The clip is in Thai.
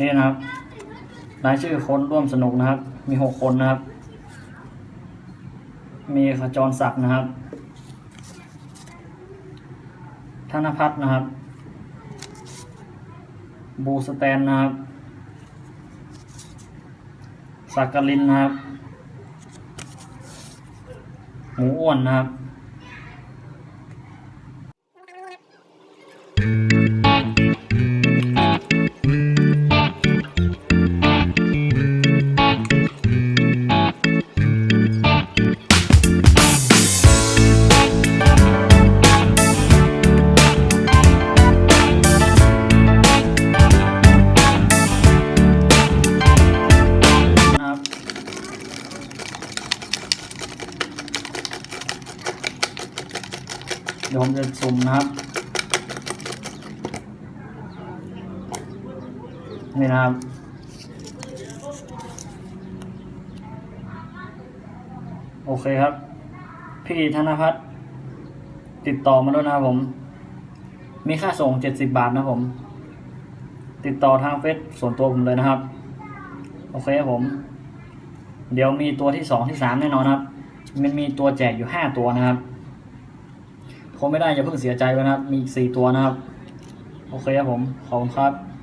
นี่นะครับ รายชื่อคนร่วมสนุกนะครับ มีหกคนนะครับ มีขจรศักดิ์นะครับ ธนพัฒน์นะครับ บูสแตนนะครับสักกลินนะครับ หมูอ้วนนะครับ เดี๋ยวผมจะสุ่มนะครับนี่นะครับโอเคครับ พี่ธนพัฒน์ติดต่อมาแล้วยนะครับผม มีค่าส่งเจ็ดสิบบาทนะผม ติดต่อทางเฟซส่วนตัวผมเลยนะครับ โอเคครับผม เดี๋ยวมีตัวที่สองที่สามแน่นอนครับ มันมีตัวแจกอยู่ห้าตัวนะครับ คงไม่ได้อย่าเพิ่งเสียใจไปนะครับ มีอีกสี่ตัวนะครับ โอเคครับผม ขอบคุณครับ